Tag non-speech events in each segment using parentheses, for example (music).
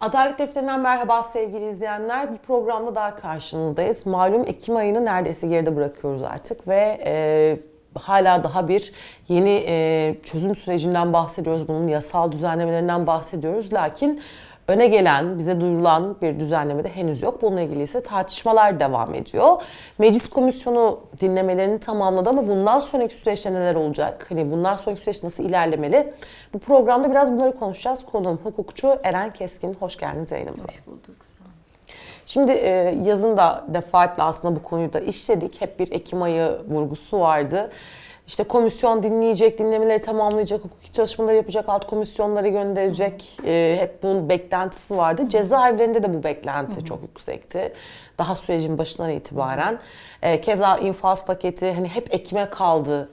Adalet Defteri'nden merhaba sevgili izleyenler. Bir programda daha karşınızdayız. Malum Ekim ayını neredeyse geride bırakıyoruz artık ve e, hala daha bir yeni e, çözüm sürecinden bahsediyoruz. Bunun yasal düzenlemelerinden bahsediyoruz. Lakin öne gelen, bize duyurulan bir düzenleme de henüz yok. Bununla ilgili ise tartışmalar devam ediyor. Meclis komisyonu dinlemelerini tamamladı ama bundan sonraki süreçte neler olacak? Hani bundan sonraki süreç nasıl ilerlemeli? Bu programda biraz bunları konuşacağız. Konuğum hukukçu Eren Keskin. Hoş geldiniz yayınımıza. Şimdi e, yazın da defaatle aslında bu konuyu da işledik. Hep bir Ekim ayı vurgusu vardı. İşte komisyon dinleyecek, dinlemeleri tamamlayacak, hukuki çalışmaları yapacak, alt komisyonlara gönderecek. E, hep bunun beklentisi vardı. Cezaevlerinde de bu beklenti çok yüksekti. Daha sürecin başından itibaren. E, keza infaz paketi hani hep Ekim'e kaldı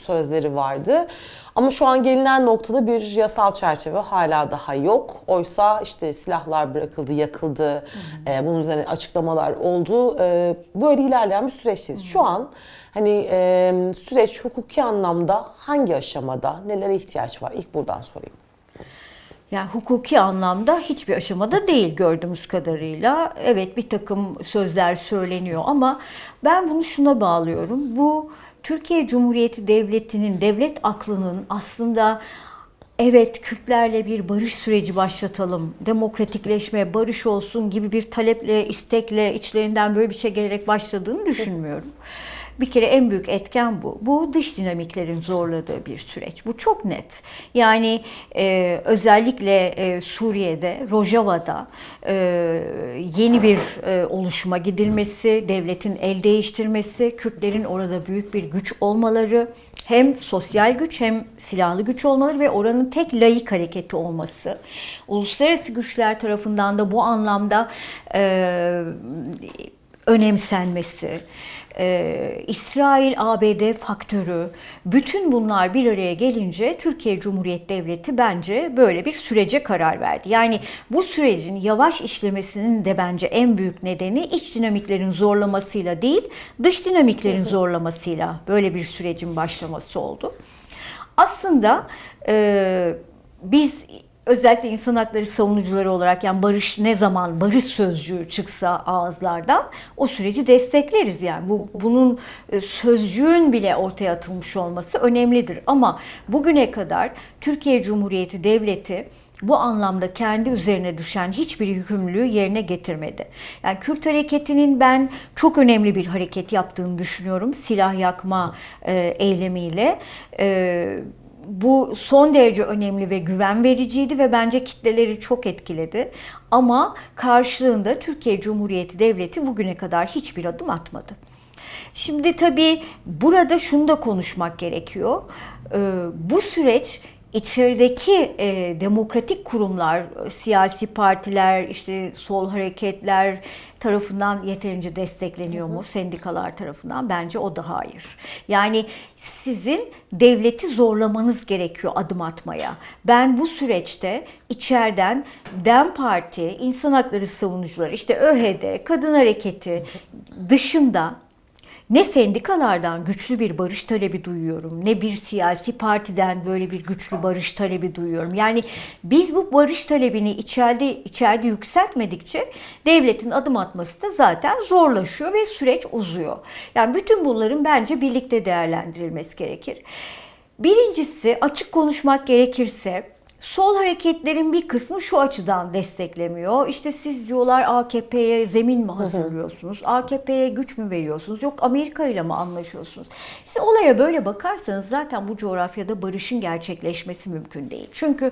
sözleri vardı. Ama şu an gelinen noktada bir yasal çerçeve hala daha yok. Oysa işte silahlar bırakıldı, yakıldı. E, bunun üzerine açıklamalar oldu. E, böyle ilerleyen bir süreçteyiz. Şu an hani e, süreç hukuki anlamda hangi aşamada, nelere ihtiyaç var? İlk buradan sorayım. Yani hukuki anlamda hiçbir aşamada değil gördüğümüz kadarıyla. Evet bir takım sözler söyleniyor ama ben bunu şuna bağlıyorum. Bu Türkiye Cumhuriyeti Devleti'nin, devlet aklının aslında evet Kürtlerle bir barış süreci başlatalım, demokratikleşme, barış olsun gibi bir taleple, istekle içlerinden böyle bir şey gelerek başladığını düşünmüyorum. Bir kere en büyük etken bu. Bu dış dinamiklerin zorladığı bir süreç. Bu çok net. Yani e, özellikle e, Suriye'de, Rojava'da e, yeni bir e, oluşuma gidilmesi, devletin el değiştirmesi, Kürtlerin orada büyük bir güç olmaları, hem sosyal güç hem silahlı güç olmaları ve oranın tek layık hareketi olması. Uluslararası güçler tarafından da bu anlamda e, önemsenmesi, e, İsrail-ABD faktörü, bütün bunlar bir araya gelince Türkiye Cumhuriyeti Devleti bence böyle bir sürece karar verdi. Yani bu sürecin yavaş işlemesinin de bence en büyük nedeni iç dinamiklerin zorlamasıyla değil, dış dinamiklerin zorlamasıyla böyle bir sürecin başlaması oldu. Aslında e, biz özellikle insan hakları savunucuları olarak yani barış ne zaman barış sözcüğü çıksa ağızlardan o süreci destekleriz yani bu bunun e, sözcüğün bile ortaya atılmış olması önemlidir ama bugüne kadar Türkiye Cumhuriyeti Devleti bu anlamda kendi üzerine düşen hiçbir yükümlülüğü yerine getirmedi. Yani Kürt hareketinin ben çok önemli bir hareket yaptığını düşünüyorum. Silah yakma e, eylemiyle. E, bu son derece önemli ve güven vericiydi ve bence kitleleri çok etkiledi. Ama karşılığında Türkiye Cumhuriyeti Devleti bugüne kadar hiçbir adım atmadı. Şimdi tabii burada şunu da konuşmak gerekiyor. Ee, bu süreç içerideki e, demokratik kurumlar, siyasi partiler, işte sol hareketler tarafından yeterince destekleniyor mu? Sendikalar tarafından bence o da hayır. Yani sizin devleti zorlamanız gerekiyor adım atmaya. Ben bu süreçte içeriden DEM Parti, insan hakları savunucuları, işte ÖHD, kadın hareketi dışında ne sendikalardan güçlü bir barış talebi duyuyorum, ne bir siyasi partiden böyle bir güçlü barış talebi duyuyorum. Yani biz bu barış talebini içeride içeride yükseltmedikçe devletin adım atması da zaten zorlaşıyor ve süreç uzuyor. Yani bütün bunların bence birlikte değerlendirilmesi gerekir. Birincisi açık konuşmak gerekirse Sol hareketlerin bir kısmı şu açıdan desteklemiyor. İşte siz diyorlar AKP'ye zemin mi hazırlıyorsunuz? AKP'ye güç mü veriyorsunuz? Yok Amerika ile mi anlaşıyorsunuz? Siz olaya böyle bakarsanız zaten bu coğrafyada barışın gerçekleşmesi mümkün değil. Çünkü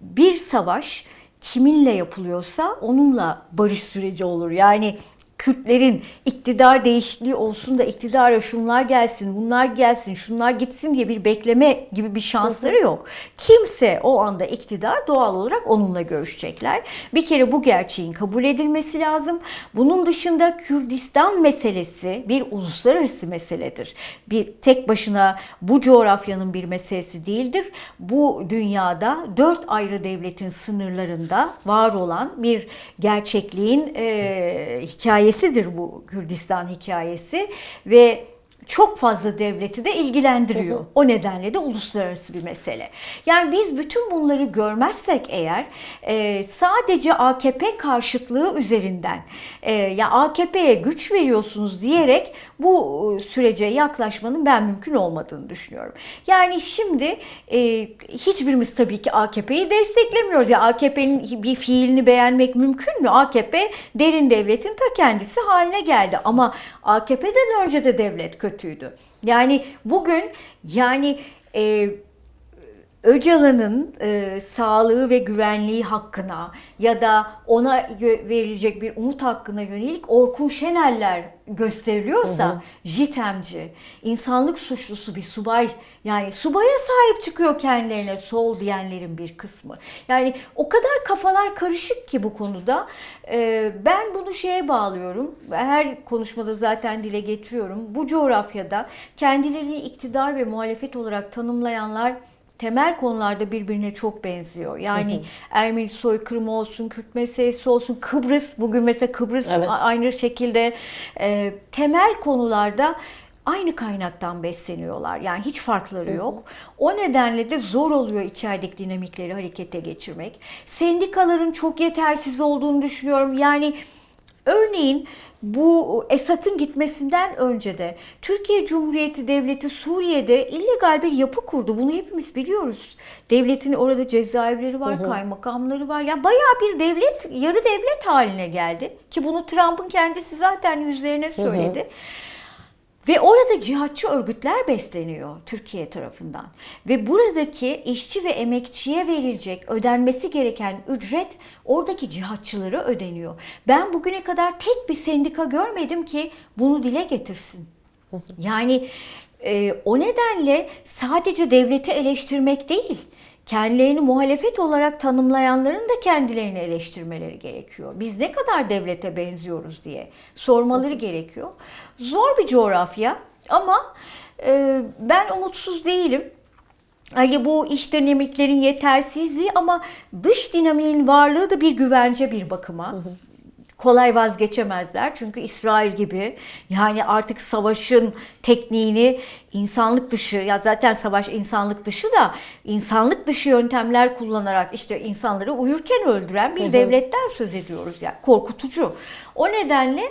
bir savaş kiminle yapılıyorsa onunla barış süreci olur. Yani Kürtlerin iktidar değişikliği olsun da iktidara şunlar gelsin, bunlar gelsin, şunlar gitsin diye bir bekleme gibi bir şansları yok. Kimse o anda iktidar doğal olarak onunla görüşecekler. Bir kere bu gerçeğin kabul edilmesi lazım. Bunun dışında Kürdistan meselesi bir uluslararası meseledir. Bir tek başına bu coğrafyanın bir meselesi değildir. Bu dünyada dört ayrı devletin sınırlarında var olan bir gerçekliğin e, hikayesidir bu Kürdistan hikayesi. Ve çok fazla devleti de ilgilendiriyor. O nedenle de uluslararası bir mesele. Yani biz bütün bunları görmezsek eğer e, sadece AKP karşıtlığı üzerinden e, ya AKP'ye güç veriyorsunuz diyerek bu e, sürece yaklaşmanın ben mümkün olmadığını düşünüyorum. Yani şimdi e, hiçbirimiz tabii ki AKP'yi desteklemiyoruz. Ya AKP'nin bir fiilini beğenmek mümkün mü? AKP derin devletin ta kendisi haline geldi. Ama AKP'den önce de devlet kötüydü. Yani bugün yani e, Öcalan'ın e, sağlığı ve güvenliği hakkına ya da ona verilecek bir umut hakkına yönelik Orkun Şenerler gösteriliyorsa JITEM'ci, insanlık suçlusu bir subay yani subaya sahip çıkıyor kendilerine sol diyenlerin bir kısmı. Yani o kadar kafalar karışık ki bu konuda. E, ben bunu şeye bağlıyorum. Her konuşmada zaten dile getiriyorum. Bu coğrafyada kendilerini iktidar ve muhalefet olarak tanımlayanlar temel konularda birbirine çok benziyor. Yani Ermeni soykırımı olsun, Kürt meselesi olsun, Kıbrıs, bugün mesela Kıbrıs Evet. aynı şekilde e, temel konularda aynı kaynaktan besleniyorlar. Yani hiç farkları yok. O nedenle de zor oluyor içerideki dinamikleri harekete geçirmek. Sendikaların çok yetersiz olduğunu düşünüyorum. Yani Örneğin bu Esad'ın gitmesinden önce de Türkiye Cumhuriyeti Devleti Suriye'de illegal bir yapı kurdu. Bunu hepimiz biliyoruz. Devletin orada cezaevleri var, kaymakamları var. Ya bayağı bir devlet, yarı devlet haline geldi. Ki bunu Trump'ın kendisi zaten yüzlerine söyledi. Ve orada cihatçı örgütler besleniyor Türkiye tarafından. Ve buradaki işçi ve emekçiye verilecek, ödenmesi gereken ücret oradaki cihatçılara ödeniyor. Ben bugüne kadar tek bir sendika görmedim ki bunu dile getirsin. Yani e, o nedenle sadece devleti eleştirmek değil, kendilerini muhalefet olarak tanımlayanların da kendilerini eleştirmeleri gerekiyor. Biz ne kadar devlete benziyoruz diye sormaları gerekiyor. Zor bir coğrafya ama e, ben umutsuz değilim. Hani bu iç dinamiklerin yetersizliği ama dış dinamiğin varlığı da bir güvence bir bakıma. Kolay vazgeçemezler çünkü İsrail gibi yani artık savaşın tekniğini insanlık dışı ya zaten savaş insanlık dışı da insanlık dışı yöntemler kullanarak işte insanları uyurken öldüren bir devletten söz ediyoruz yani korkutucu. O nedenle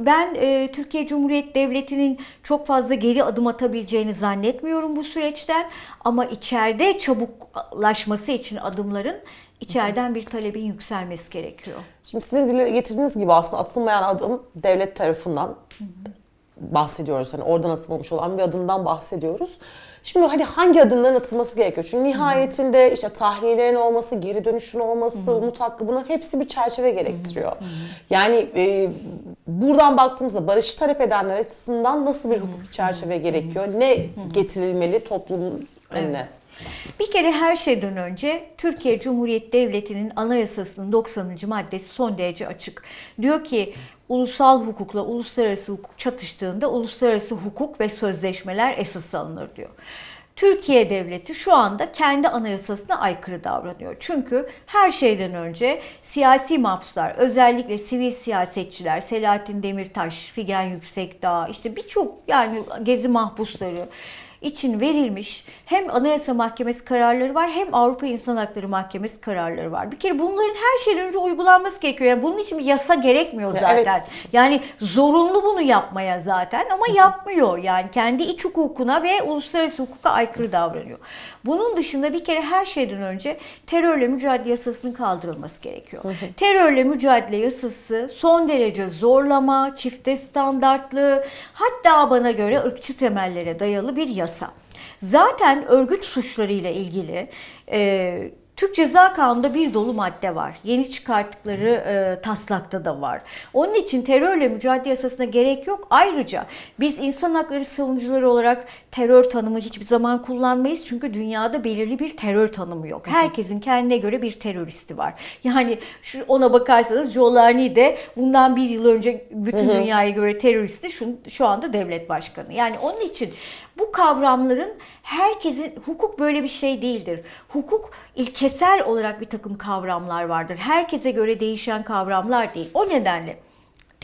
ben e, Türkiye Cumhuriyeti Devleti'nin çok fazla geri adım atabileceğini zannetmiyorum bu süreçten. Ama içeride çabuklaşması için adımların içeriden bir talebin yükselmesi gerekiyor. Şimdi sizin dile getirdiğiniz gibi aslında atılmayan adım devlet tarafından bahsediyoruz. Hani oradan atılmamış olan bir adımdan bahsediyoruz. Şimdi hani hangi adımların atılması gerekiyor? Çünkü nihayetinde işte tahliyelerin olması, geri dönüşün olması, umut hakkı bunun hepsi bir çerçeve gerektiriyor. Yani e, buradan baktığımızda barışı talep edenler açısından nasıl bir hukuk çerçeve gerekiyor? Ne getirilmeli toplumun önüne? Bir kere her şeyden önce Türkiye Cumhuriyeti Devleti'nin anayasasının 90. maddesi son derece açık. Diyor ki ulusal hukukla uluslararası hukuk çatıştığında uluslararası hukuk ve sözleşmeler esas alınır diyor. Türkiye Devleti şu anda kendi anayasasına aykırı davranıyor. Çünkü her şeyden önce siyasi mahpuslar, özellikle sivil siyasetçiler, Selahattin Demirtaş, Figen Yüksekdağ, işte birçok yani gezi mahpusları için verilmiş hem Anayasa Mahkemesi kararları var hem Avrupa İnsan Hakları Mahkemesi kararları var. Bir kere bunların her şeyden önce uygulanması gerekiyor. Yani bunun için bir yasa gerekmiyor zaten. evet. Yani zorunlu bunu yapmaya zaten ama yapmıyor. Yani kendi iç hukukuna ve uluslararası hukuka aykırı davranıyor. Bunun dışında bir kere her şeyden önce terörle mücadele yasasının kaldırılması gerekiyor. Terörle mücadele yasası son derece zorlama, çifte standartlı, hatta bana göre ırkçı temellere dayalı bir yasa. Zaten örgüt suçlarıyla ilgili e, Türk Ceza Kanunu'nda bir dolu madde var. Yeni çıkarttıkları e, taslakta da var. Onun için terörle mücadele yasasına gerek yok. Ayrıca biz insan hakları savunucuları olarak terör tanımı hiçbir zaman kullanmayız. Çünkü dünyada belirli bir terör tanımı yok. Herkesin kendine göre bir teröristi var. Yani şu ona bakarsanız Giuliani de bundan bir yıl önce bütün dünyaya göre teröristi. Şu, şu anda devlet başkanı. Yani onun için bu kavramların herkesin hukuk böyle bir şey değildir. Hukuk ilkesel olarak bir takım kavramlar vardır. Herkese göre değişen kavramlar değil. O nedenle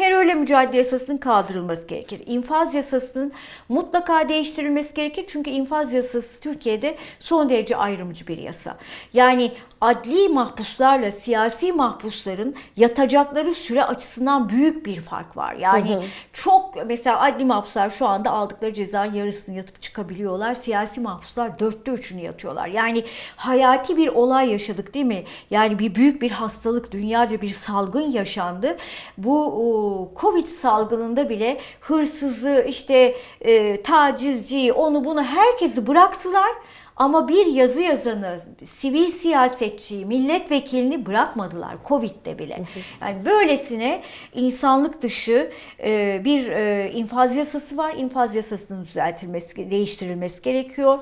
Terörle mücadele yasasının kaldırılması gerekir. İnfaz yasasının mutlaka değiştirilmesi gerekir. Çünkü infaz yasası Türkiye'de son derece ayrımcı bir yasa. Yani adli mahpuslarla siyasi mahpusların yatacakları süre açısından büyük bir fark var. Yani çok mesela adli mahpuslar şu anda aldıkları ceza yarısını yatıp çıkabiliyorlar. Siyasi mahpuslar dörtte üçünü yatıyorlar. Yani hayati bir olay yaşadık değil mi? Yani bir büyük bir hastalık, dünyaca bir salgın yaşandı. Bu o, Covid salgınında bile hırsızı, işte e, tacizci, onu bunu herkesi bıraktılar. Ama bir yazı yazanı, sivil siyasetçiyi, milletvekilini bırakmadılar Covid'de bile. Yani böylesine insanlık dışı e, bir e, infaz yasası var. İnfaz yasasının düzeltilmesi, değiştirilmesi gerekiyor.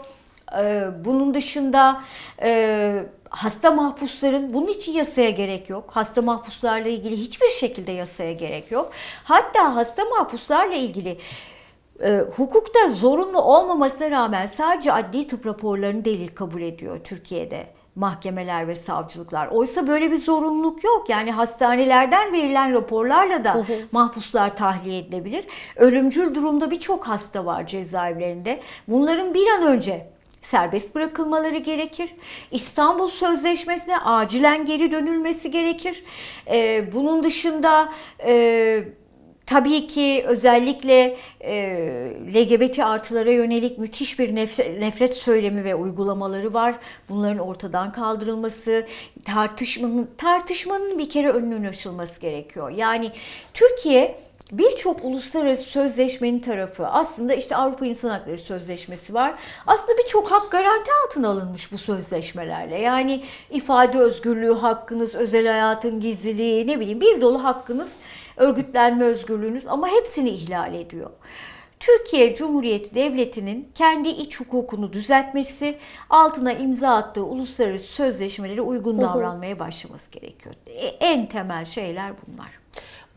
E, Bunun dışında hasta mahpusların bunun için yasaya gerek yok. Hasta mahpuslarla ilgili hiçbir şekilde yasaya gerek yok. Hatta hasta mahpuslarla ilgili e, hukukta zorunlu olmamasına rağmen sadece adli tıp raporlarını delil kabul ediyor Türkiye'de mahkemeler ve savcılıklar. Oysa böyle bir zorunluluk yok. Yani hastanelerden verilen raporlarla da mahpuslar tahliye edilebilir. Ölümcül durumda birçok hasta var cezaevlerinde. Bunların bir an önce serbest bırakılmaları gerekir. İstanbul Sözleşmesi'ne acilen geri dönülmesi gerekir. Ee, bunun dışında e, tabii ki özellikle e, LGBT artılara yönelik müthiş bir nef- nefret söylemi ve uygulamaları var. Bunların ortadan kaldırılması, tartışmanın tartışmanın bir kere önünün açılması gerekiyor. Yani Türkiye birçok uluslararası sözleşmenin tarafı aslında işte Avrupa İnsan Hakları Sözleşmesi var. Aslında birçok hak garanti altına alınmış bu sözleşmelerle. Yani ifade özgürlüğü hakkınız, özel hayatın gizliliği, ne bileyim bir dolu hakkınız, örgütlenme özgürlüğünüz ama hepsini ihlal ediyor. Türkiye Cumhuriyeti Devleti'nin kendi iç hukukunu düzeltmesi, altına imza attığı uluslararası sözleşmelere uygun davranmaya başlaması gerekiyor. E, En temel şeyler bunlar.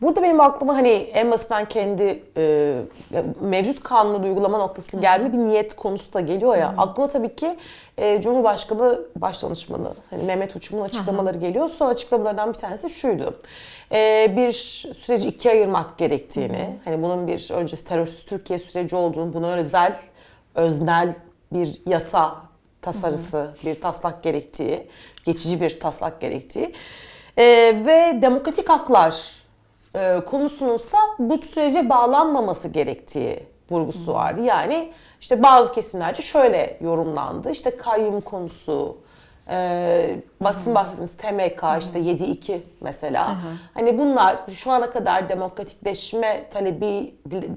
Burada benim aklıma hani en basitten kendi e, mevcut kanunu uygulama noktası geldiğinde bir niyet konusu da geliyor ya. Aklıma tabii ki e, Cumhurbaşkanı Başdanışmanı hani Mehmet Uçum'un açıklamaları geliyor. Son açıklamalardan bir tanesi şuydu. E, bir süreci ikiye ayırmak gerektiğini, hani bunun bir öncesi terörsüz Türkiye süreci olduğunu, buna özel, öznel bir yasa tasarısı, bir taslak gerektiği, geçici bir taslak gerektiği e, ve demokratik haklar e, konusununsa bu sürece bağlanmaması gerektiği vurgusu vardı. Yani işte bazı kesimlerce şöyle yorumlandı. İşte kayyum konusu, e, basın bahsettiğiniz TMK işte 7-2 mesela. Hani bunlar şu ana kadar demokratikleşme talebi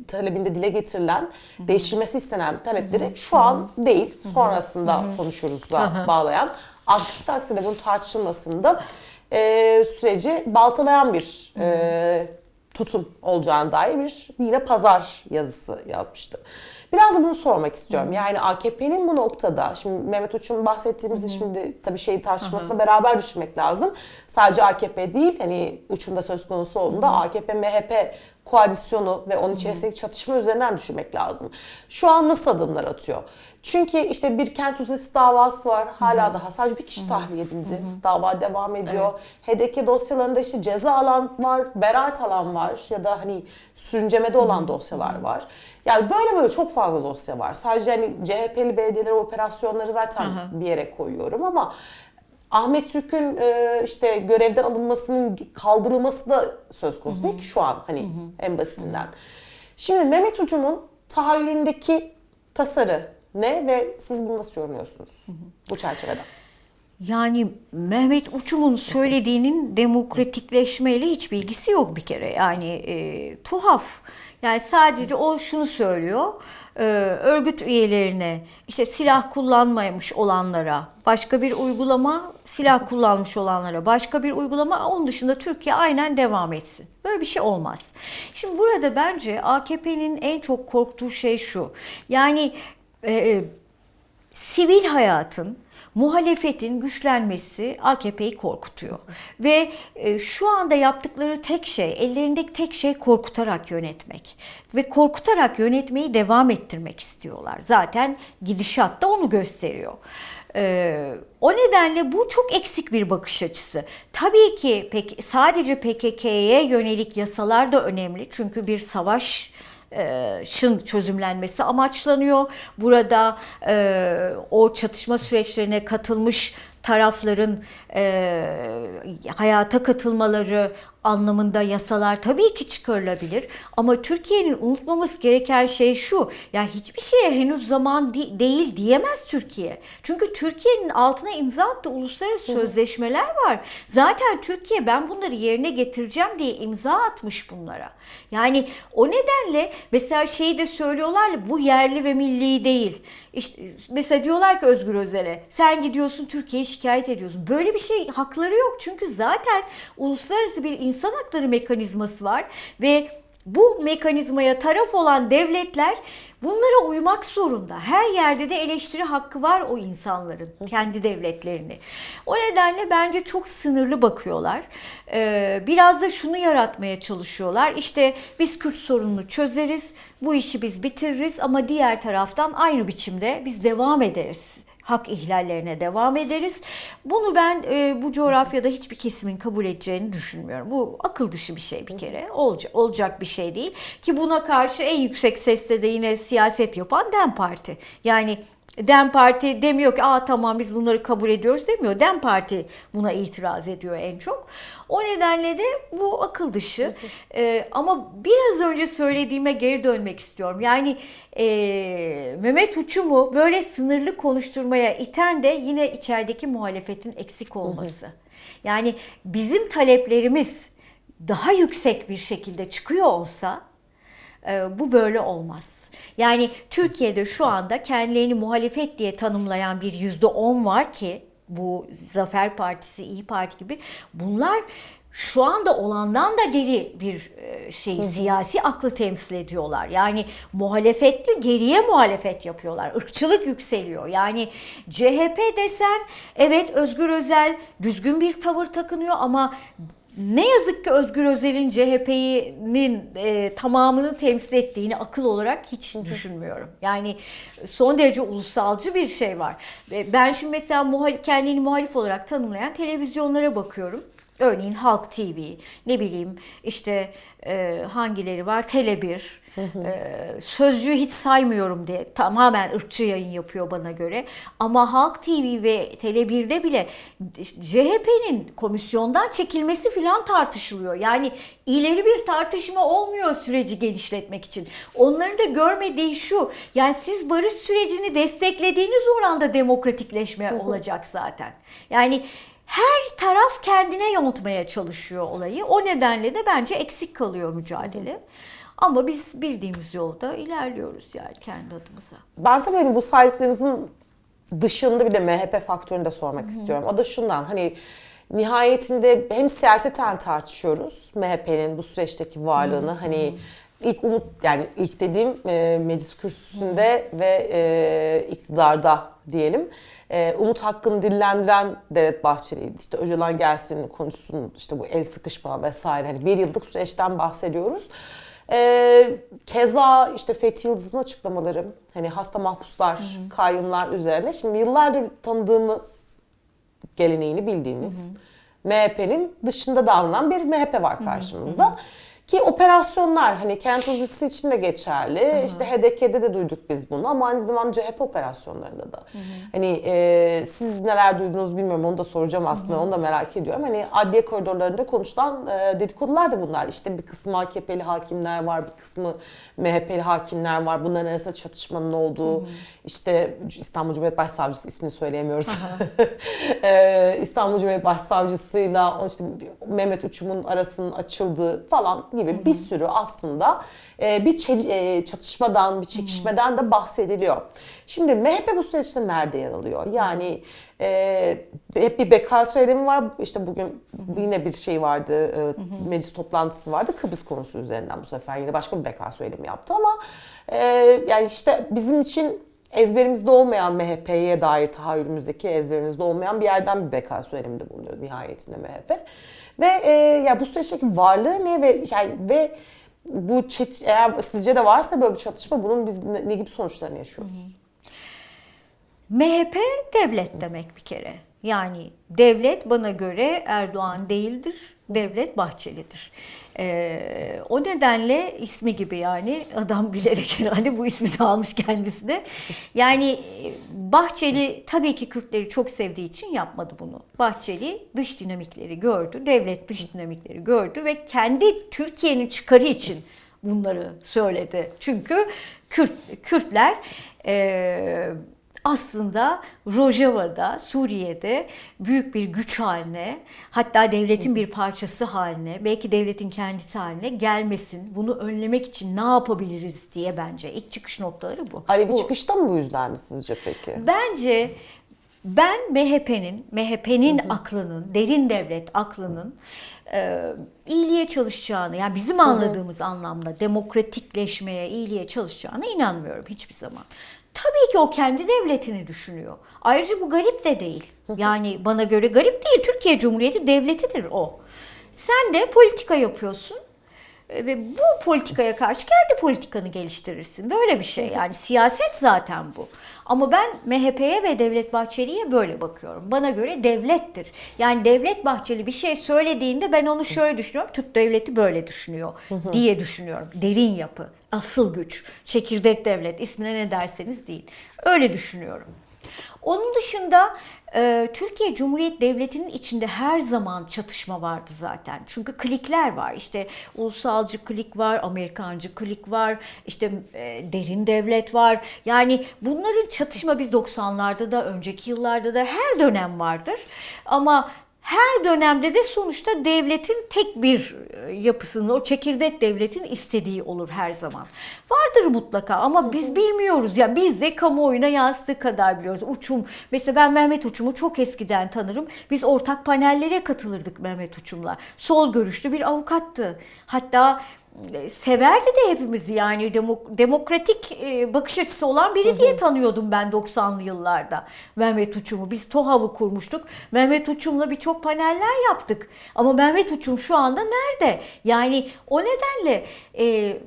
talebinde dile getirilen, değiştirilmesi istenen talepleri şu an değil, sonrasında konuşuruz da bağlayan. Aksi takdirde bunun tartışılmasında e, süreci baltalayan bir e, tutum olacağına dair bir yine pazar yazısı yazmıştı. Biraz da bunu sormak istiyorum. Yani AKP'nin bu noktada, şimdi Mehmet Uç'un bahsettiğimizde şimdi tabii şeyi tartışmasına beraber düşünmek lazım. Sadece AKP değil, hani Uç'un da söz konusu olduğunda AKP-MHP koalisyonu ve onun içerisindeki çatışma üzerinden düşünmek lazım. Şu an nasıl adımlar atıyor? Çünkü işte bir kent uzası davası var. Hala daha sadece bir kişi tahliye edildi. Dava devam ediyor. HDK dosyalarında işte ceza alan var, beraat alan var ya da hani sürüncemede olan dosyalar var. Yani böyle böyle çok fazla dosya var. Sadece hani CHP'li belediyeler operasyonları zaten bir yere koyuyorum ama Ahmet Türk'ün e, işte görevden alınmasının kaldırılması da söz konusu değil ki şu an hani en basitinden. Şimdi Mehmet Ucum'un tahayyülündeki tasarı ne ve siz bunu nasıl yorumluyorsunuz bu çerçevede? Yani Mehmet Uçum'un söylediğinin demokratikleşmeyle hiç bilgisi yok bir kere. Yani e, tuhaf. Yani sadece o şunu söylüyor. e, örgüt üyelerine işte silah kullanmamış olanlara başka bir uygulama, silah kullanmış olanlara başka bir uygulama. Onun dışında Türkiye aynen devam etsin. Böyle bir şey olmaz. Şimdi burada bence AKP'nin en çok korktuğu şey şu. Yani e, sivil hayatın muhalefetin güçlenmesi AKP'yi korkutuyor. Ve e, şu anda yaptıkları tek şey, ellerindeki tek şey korkutarak yönetmek. Ve korkutarak yönetmeyi devam ettirmek istiyorlar. Zaten gidişat da onu gösteriyor. Ee, o nedenle bu çok eksik bir bakış açısı. Tabii ki pek, sadece PKK'ye yönelik yasalar da önemli. Çünkü bir savaş e, şın çözümlenmesi amaçlanıyor. Burada e, o çatışma süreçlerine katılmış tarafların e, hayata katılmaları anlamında yasalar tabii ki çıkarılabilir. Ama Türkiye'nin unutmaması gereken şey şu. Ya hiçbir şeye henüz zaman di- değil diyemez Türkiye. Çünkü Türkiye'nin altına imza attığı uluslararası sözleşmeler var. Zaten Türkiye ben bunları yerine getireceğim diye imza atmış bunlara. Yani o nedenle mesela şeyi de söylüyorlar bu yerli ve milli değil. İşte mesela diyorlar ki Özgür Özel'e sen gidiyorsun Türkiye'yi şikayet ediyorsun. Böyle bir şey hakları yok. Çünkü zaten uluslararası bir insan hakları mekanizması var ve bu mekanizmaya taraf olan devletler bunlara uymak zorunda. Her yerde de eleştiri hakkı var o insanların, kendi devletlerini. O nedenle bence çok sınırlı bakıyorlar. Ee, biraz da şunu yaratmaya çalışıyorlar. İşte biz Kürt sorununu çözeriz, bu işi biz bitiririz ama diğer taraftan aynı biçimde biz devam ederiz hak ihlallerine devam ederiz. Bunu ben e, bu coğrafyada hiçbir kesimin kabul edeceğini düşünmüyorum. Bu akıl dışı bir şey bir kere. Olacak, olacak bir şey değil. Ki buna karşı en yüksek sesle de yine siyaset yapan DEM Parti. Yani DEM Parti demiyor ki aa tamam biz bunları kabul ediyoruz demiyor. DEM Parti buna itiraz ediyor en çok. O nedenle de bu akıl dışı. Ee, ama biraz önce söylediğime geri dönmek istiyorum. Yani e, Mehmet Uçum'u böyle sınırlı konuşturmaya iten de yine içerideki muhalefetin eksik olması. Yani bizim taleplerimiz daha yüksek bir şekilde çıkıyor olsa bu böyle olmaz. Yani Türkiye'de şu anda kendilerini muhalefet diye tanımlayan bir yüzde on var ki bu Zafer Partisi, İyi Parti gibi bunlar şu anda olandan da geri bir e, şey siyasi aklı temsil ediyorlar. Yani muhalefetli geriye muhalefet yapıyorlar. Irkçılık yükseliyor. Yani CHP desen evet Özgür Özel düzgün bir tavır takınıyor ama ne yazık ki Özgür Özel'in CHP'nin e, tamamını temsil ettiğini akıl olarak hiç düşünmüyorum. Yani son derece ulusalcı bir şey var. Ve Ben şimdi mesela muhal- kendini muhalif olarak tanımlayan televizyonlara bakıyorum. Örneğin Halk TV, ne bileyim işte e, hangileri var? Tele1, e, Sözcüğü hiç saymıyorum diye tamamen ırkçı yayın yapıyor bana göre. Ama Halk TV ve Tele1'de bile CHP'nin komisyondan çekilmesi filan tartışılıyor. Yani ileri bir tartışma olmuyor süreci genişletmek için. Onların da görmediği şu, yani siz barış sürecini desteklediğiniz oranda demokratikleşme olacak zaten. Yani her taraf kendine yontmaya çalışıyor olayı. O nedenle de bence eksik kalıyor mücadele. Ama biz bildiğimiz yolda ilerliyoruz yani kendi adımıza. Ben tabii hani bu saydıklarınızın dışında bir de MHP faktörünü de sormak istiyorum. O da şundan hani nihayetinde hem siyaseten tartışıyoruz MHP'nin bu süreçteki varlığını hani ilk umut yani ilk dediğim e, meclis kürsüsünde ve e, iktidarda diyelim. E, umut hakkını dillendiren Devlet Bahçeli'ydi. İşte Öcalan gelsin konuşsun işte bu el sıkışma vesaire hani bir yıllık süreçten bahsediyoruz. Ee, keza işte Fethi Yıldız'ın açıklamaları hani hasta mahpuslar, kayyumlar üzerine. Şimdi yıllardır tanıdığımız geleneğini bildiğimiz MHP'nin dışında davranan bir MHP var karşımızda. Ki operasyonlar hani kent dizisi için de geçerli. İşte HDK'de de duyduk biz bunu ama aynı zamanda CHP operasyonlarında da. Hani e, siz neler duydunuz bilmiyorum onu da soracağım aslında onu da merak ediyorum. Hani adliye koridorlarında konuşulan e, dedikodular da bunlar. İşte bir kısmı AKP'li hakimler var, bir kısmı MHP'li hakimler var. Bunların arasında çatışmanın olduğu. işte İstanbul Cumhuriyet Başsavcısı ismini söyleyemiyoruz. (laughs) e, İstanbul Cumhuriyet Başsavcısıyla işte Mehmet Uçum'un arasının açıldığı falan gibi bir sürü aslında e, bir e, çatışmadan, bir çekişmeden de bahsediliyor. Şimdi MHP bu süreçte nerede yer alıyor? Yani e, hep bir beka söylemi var. İşte bugün yine bir şey vardı, e, meclis toplantısı vardı. Kıbrıs konusu üzerinden bu sefer yine başka bir beka söylemi yaptı ama e, yani işte bizim için ezberimizde olmayan MHP'ye dair tahayyülümüzdeki ezberimizde olmayan bir yerden bir beka söyleminde bulunuyor nihayetinde MHP. Ve e, ya bu süreçteki varlığı ne ve yani ve bu çet, eğer sizce de varsa böyle bir çatışma bunun biz ne, ne gibi sonuçlarını yaşıyoruz? MHP devlet demek bir kere. Yani devlet bana göre Erdoğan değildir, devlet Bahçeli'dir. Ee, o nedenle ismi gibi yani adam bilerek herhalde bu ismi de almış kendisine. Yani e, Bahçeli tabii ki Kürtleri çok sevdiği için yapmadı bunu. Bahçeli dış dinamikleri gördü, devlet dış dinamikleri gördü ve kendi Türkiye'nin çıkarı için bunları söyledi. Çünkü Kürt, Kürtler e, aslında Rojava'da, Suriye'de büyük bir güç haline, hatta devletin bir parçası haline, belki devletin kendisi haline gelmesin. Bunu önlemek için ne yapabiliriz diye bence ilk çıkış noktaları bu. Alevi Bu- çıkışta mı bu yüzden sizce peki? Bence ben MHP'nin, MHP'nin aklının, derin devlet aklının e, iyiliğe çalışacağını, yani bizim anladığımız anlamda demokratikleşmeye, iyiliğe çalışacağına inanmıyorum hiçbir zaman. Tabii ki o kendi devletini düşünüyor. Ayrıca bu garip de değil. Yani bana göre garip değil. Türkiye Cumhuriyeti devletidir o. Sen de politika yapıyorsun. E, Ve bu politikaya karşı kendi politikanı geliştirirsin. Böyle bir şey yani siyaset zaten bu. Ama ben MHP'ye ve Devlet Bahçeli'ye böyle bakıyorum. Bana göre devlettir. Yani Devlet Bahçeli bir şey söylediğinde ben onu şöyle düşünüyorum. Türk devleti böyle düşünüyor diye düşünüyorum. Derin yapı, asıl güç, çekirdek devlet ismine ne derseniz deyin. Öyle düşünüyorum. Onun dışında e, Türkiye Cumhuriyet Devleti'nin içinde her zaman çatışma vardı zaten. Çünkü klikler var. İşte ulusalcı klik var, Amerikancı klik var, işte e, derin devlet var. Yani bunların çatışma biz 90'larda da, önceki yıllarda da her dönem vardır. Ama her dönemde de sonuçta devletin tek bir e, yapısının, o çekirdek devletin istediği olur her zaman. Vardır mutlaka ama biz bilmiyoruz. Yani biz de kamuoyuna yansıdığı kadar biliyoruz. Uçum, mesela ben Mehmet Uçum'u çok eskiden tanırım. Biz ortak panellere katılırdık Mehmet Uçum'la. Sol görüşlü bir avukattı. Hatta severdi de hepimizi yani demo- demokratik e, bakış açısı olan biri diye tanıyordum ben 90'lı yıllarda Mehmet Uçum'u. Biz TOHAV'ı kurmuştuk. Mehmet Uçum'la birçok paneller yaptık. Ama Mehmet Uçum şu anda nerede? Yani o nedenle e,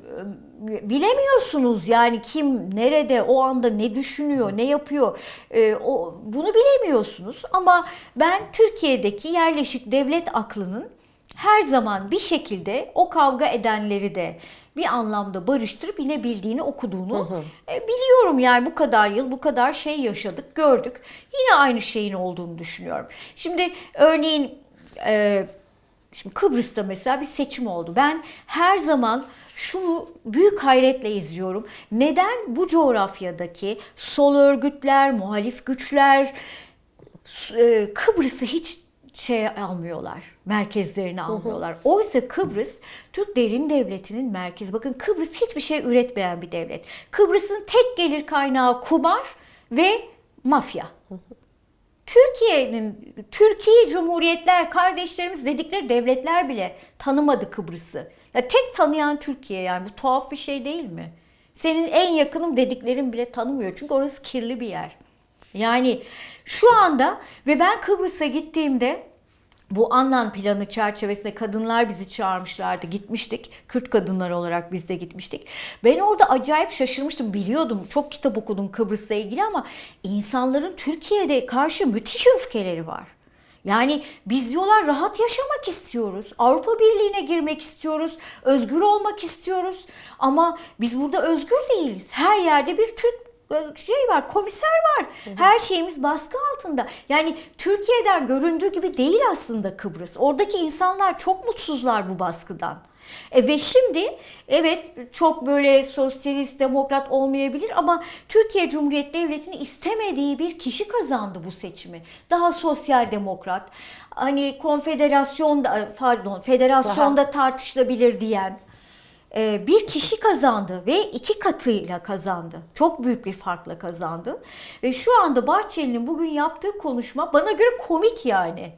bilemiyorsunuz yani kim nerede o anda ne düşünüyor ne yapıyor E, o bunu bilemiyorsunuz ama ben Türkiye'deki yerleşik devlet aklının her zaman bir şekilde o kavga edenleri de bir anlamda barıştırıp yine bildiğini okuduğunu e, biliyorum yani bu kadar yıl bu kadar şey yaşadık gördük yine aynı şeyin olduğunu düşünüyorum. Şimdi örneğin e, Şimdi Kıbrıs'ta mesela bir seçim oldu. Ben her zaman şunu büyük hayretle izliyorum. Neden bu coğrafyadaki sol örgütler, muhalif güçler e, Kıbrıs'ı hiç şey almıyorlar, merkezlerini almıyorlar. Oysa Kıbrıs Türk derin devletinin merkezi. Bakın Kıbrıs hiçbir şey üretmeyen bir devlet. Kıbrıs'ın tek gelir kaynağı kumar ve mafya. Türkiye'nin, Türkiye Cumhuriyetler, kardeşlerimiz dedikleri devletler bile tanımadı Kıbrıs'ı. Ya tek tanıyan Türkiye yani bu tuhaf bir şey değil mi? Senin en yakınım dediklerin bile tanımıyor çünkü orası kirli bir yer. Yani şu anda ve ben Kıbrıs'a gittiğimde bu Annan planı çerçevesinde kadınlar bizi çağırmışlardı. Gitmiştik. Kürt kadınlar olarak biz de gitmiştik. Ben orada acayip şaşırmıştım. Biliyordum. Çok kitap okudum Kıbrıs'la ilgili ama insanların Türkiye'de karşı müthiş öfkeleri var. Yani biz diyorlar rahat yaşamak istiyoruz. Avrupa Birliği'ne girmek istiyoruz. Özgür olmak istiyoruz. Ama biz burada özgür değiliz. Her yerde bir Türk şey var, komiser var. Her şeyimiz baskı altında. Yani Türkiye'den göründüğü gibi değil aslında Kıbrıs. Oradaki insanlar çok mutsuzlar bu baskıdan. E ve şimdi evet çok böyle sosyalist, demokrat olmayabilir ama Türkiye Cumhuriyeti Devleti'ni istemediği bir kişi kazandı bu seçimi. Daha sosyal demokrat, hani konfederasyonda pardon federasyonda tartışılabilir diyen bir kişi kazandı ve iki katıyla kazandı. Çok büyük bir farkla kazandı. Ve şu anda Bahçeli'nin bugün yaptığı konuşma bana göre komik yani.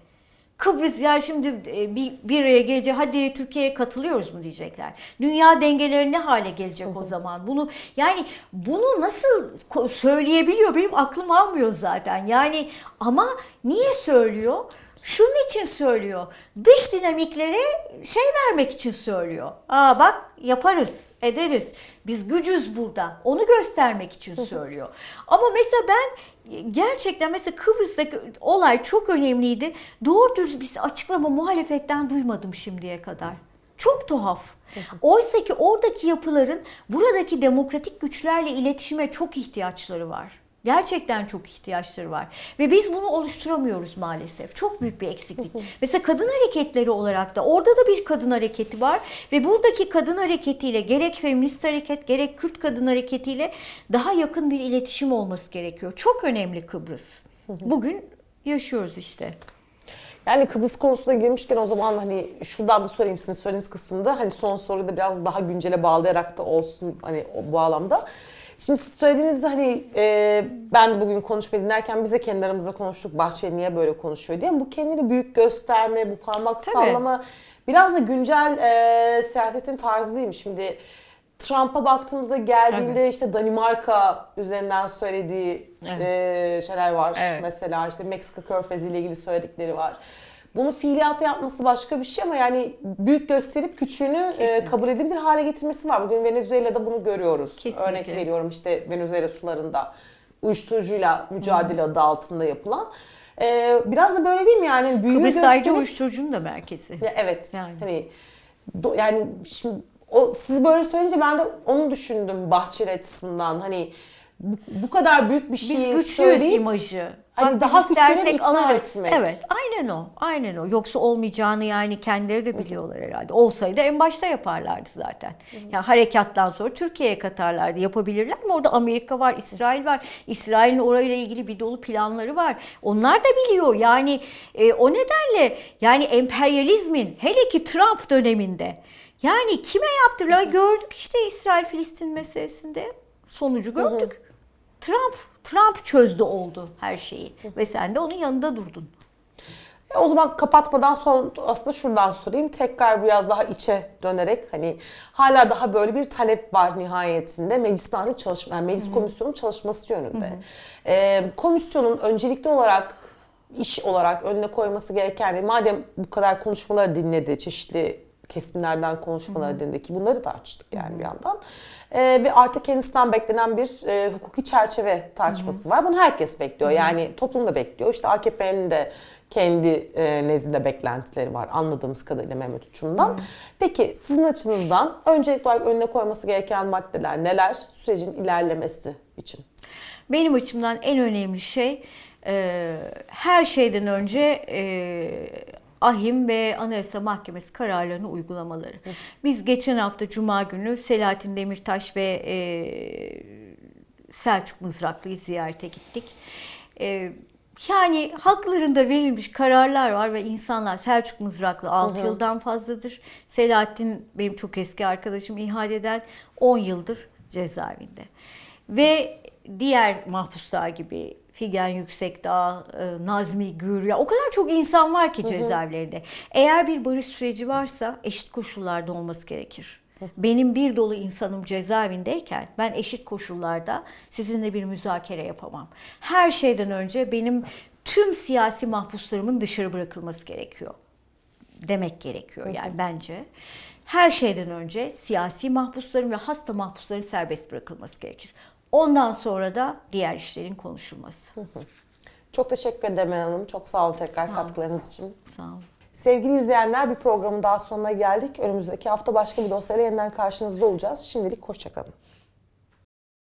Kıbrıs ya şimdi e, bir, bir araya gelecek hadi Türkiye'ye katılıyoruz mu diyecekler. Dünya dengeleri ne hale gelecek o zaman? Bunu yani bunu nasıl söyleyebiliyor benim aklım almıyor zaten. Yani ama niye söylüyor? Şunun için söylüyor. Dış dinamiklere şey vermek için söylüyor. Aa bak yaparız, ederiz. Biz gücüz burada. Onu göstermek için söylüyor. Ama mesela ben gerçekten mesela Kıbrıs'taki olay çok önemliydi. Doğru dürüst bir açıklama muhalefetten duymadım şimdiye kadar. Çok tuhaf. Oysa ki oradaki yapıların buradaki demokratik güçlerle iletişime çok ihtiyaçları var. Gerçekten çok ihtiyaçları var. Ve biz bunu oluşturamıyoruz maalesef. Çok büyük bir eksiklik. Mesela kadın hareketleri olarak da orada da bir kadın hareketi var. Ve buradaki kadın hareketiyle gerek feminist hareket gerek Kürt kadın hareketiyle daha yakın bir iletişim olması gerekiyor. Çok önemli Kıbrıs. Bugün yaşıyoruz işte. Yani Kıbrıs konusuna girmişken o zaman hani şuradan da sorayım sizin söylediğiniz kısımda hani son soruyu da biraz daha güncele bağlayarak da olsun hani o, bu alanda. Şimdi siz söylediğinizde hani e, ben de bugün konuşmayı dinlerken biz de kendi aramızda konuştuk Bahçeli niye böyle konuşuyor diye. Bu kendini büyük gösterme, bu parmak Tabii. sallama biraz da güncel e, siyasetin tarzı değil mi? Şimdi Trump'a baktığımızda geldiğinde işte Danimarka üzerinden söylediği Evet. e, şeyler var. Evet. Mesela işte Meksika Körfezi ile ilgili söyledikleri var. Bunu fiiliyata yapması başka bir şey ama yani büyük gösterip küçüğünü e, kabul edilebilir hale getirmesi var. Bugün Venezuela'da bunu görüyoruz. Kesinlikle. Örnek veriyorum işte Venezuela sularında uyuşturucuyla mücadele adı altında yapılan. E, biraz da böyle değil mi yani büyüğünü Kıbrıs sadece gösterip- uyuşturucunun da merkezi. ya evet. Yani. Hani do- yani şimdi o siz böyle söyleyince ben de onu düşündüm Bahçeli açısından. Hani bu, bu kadar büyük bir Biz şeyi güçlüyüz söyleyip imajı. Hani Bak daha biz istersek alırız. etmek. Evet, aynen o. Aynen o. Yoksa olmayacağını yani kendileri de biliyorlar herhalde. Olsaydı en başta yaparlardı zaten. Ya harekattan sonra Türkiye'ye katarlardı. Yapabilirler mi? Orada Amerika var, İsrail var. İsrail'in orayla ilgili bir dolu planları var. Onlar da biliyor. Yani e, o nedenle yani emperyalizmin hele ki Trump döneminde yani kime yaptılar gördük işte İsrail Filistin meselesinde sonucu gördük. Trump Trump çözdü oldu her şeyi ve sen de onun yanında durdun. E, O zaman kapatmadan son aslında şuradan sorayım. Tekrar biraz daha içe dönerek hani hala daha böyle bir talep var nihayetinde meclis acil çalışma, yani meclis komisyonunun çalışması yönünde. E, komisyonun öncelikli olarak iş olarak önüne koyması gereken madem bu kadar konuşmaları dinledi, çeşitli kesimlerden konuşmaları dinledi ki bunları tartıştık yani bir yandan. E, ve artık kendisinden beklenen bir e, hukuki çerçeve tartışması var. Bunu herkes bekliyor. Yani toplum da bekliyor. İşte AKP'nin de kendi e, nezdinde beklentileri var anladığımız kadarıyla Mehmet Uçum'dan. Peki sizin açınızdan öncelikli olarak önüne koyması gereken maddeler neler sürecin ilerlemesi için? Benim açımdan en önemli şey e, her şeyden önce e, ahim ve Anayasa Mahkemesi kararlarını uygulamaları. Biz geçen hafta Cuma günü Selahattin Demirtaş ve e, Selçuk Mızraklı'yı ziyarete gittik. E, yani haklarında verilmiş kararlar var ve insanlar Selçuk Mızraklı 6 yıldan fazladır. Selahattin benim çok eski arkadaşım İHA'den 10 yıldır cezaevinde. Ve diğer mahpuslar gibi Figen Yüksekdağ, e, Nazmi Gür ya o kadar çok insan var ki cezaevlerinde. Eğer bir barış süreci varsa eşit koşullarda olması gerekir. Benim bir dolu insanım cezaevindeyken ben eşit koşullarda sizinle bir müzakere yapamam. Her şeyden önce benim tüm siyasi mahpuslarımın dışarı bırakılması gerekiyor demek gerekiyor yani bence. Her şeyden önce siyasi mahpusların ve hasta mahpusların serbest bırakılması gerekir. Ondan sonra da diğer işlerin konuşulması. Çok teşekkür ederim Emel Hanım. Çok sağ olun tekrar katkılarınız için. Sağ olun. Sevgili izleyenler bir programın daha sonuna geldik. Önümüzdeki hafta başka bir dosyayla yeniden karşınızda olacağız. Şimdilik hoşçakalın.